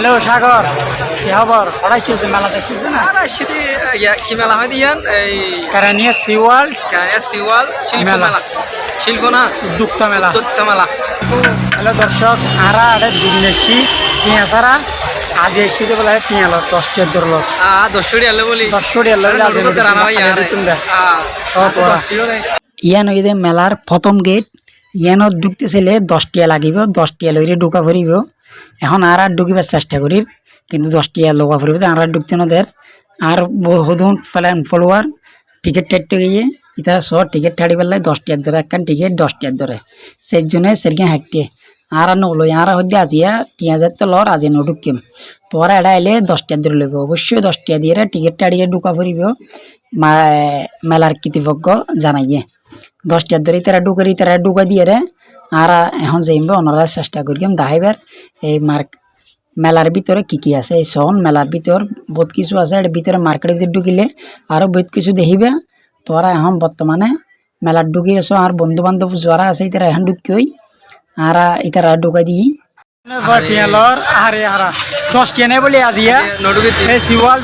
Hello সাগর। কি খবর? পড়াই চলছে মেলা দেখছিস না? আর আসছি ইয়া কি মেলা হয় দিয়ান? এই কারানিয়া সি ওয়ার্ল্ড কায়া সিওয়াল শিল্প মেলা। শিল্প না? উদ্যোক্তা মেলা। দত্ত মেলা। হ্যালো দর্শক আরা আরে দুদিন এসছি টিয়া সারা আজ এসছি তো বলে টিয়া লোক দশটি ধরলো আ দশটি আলে বলি। দশটি এলো আরে নড়ুকো তো রানা ভাই আর আ সব ওরা। দশটিও নাই ইয়ান মেলার প্রথম গেট ইয়ানত ঢুকতেছিলে দশটিয়া লাগিব দশটিয়া লইরে ঢুকা ফুরিব। এখন আর আর ঢুকিবার চেষ্টা করি কিন্তু দশটিয়া লগা ফুরিব আর আর ঢুকতে নদের আর বহুদিন ফেলেন ফলোয়ার, টিকিট টাইটে গিয়ে ইতা সব টিকিট ছাড়ি পেলাই দশটিয়ার ধরে, একখান টিকিট দশটিয়ার ধরে। সেই জন্য সেরকে হাঁটতে। আর আর নলো আর হইতে আজিয়া টিয়া হাজার তো লর, আজি নঢুকিম তোরা এটা এলে দশটিয়ার ধরে লইব। অবশ্যই দশটিয়া দিয়ে টিকিট টাড়িয়ে ঢুকা ফুরিব মেলার কৃতজ্ঞ জানাইয়ে। দশটার ধরে তারা ডুকারি তারা ডুকা দিয়ে রে আর এখন যাইব ওনারা চেষ্টা করিম দেখাইবার এই মার্ক মেলার ভিতরে কি কি আছে? এই সন মেলার ভিতর বহুত কিছু আছে এর ভিতরে মার্কেটের ভিতরে ঢুকিলে আরও বহুত কিছু দেখিবে। তোরা এখন বর্তমানে মেলার ঢুকি আছো আর বন্ধু বান্ধব যারা আছে তারা এখন ঢুকি আর ইতারা ঢুকাই দিই। আরে হারা দশটিয়া নেই বলি আজিয়া নড়ুকি এই সিওয়াল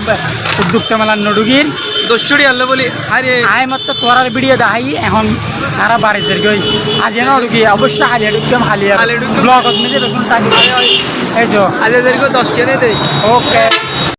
উদ্যোক্তা মেলার নডুগির দশটি আল্লাহ বলি আরে আই মাত্র তোরার ভিডিও দেখাই এখন তারা বাড়ি যে গই। আজ এনে ঢুকি অবশ্য হালিয়া ঢুকিম হালিয়া। ব্লগত নিজে দেখুন তাকি এইছো আজ এদেরকে দশটি আনে দেই ওকে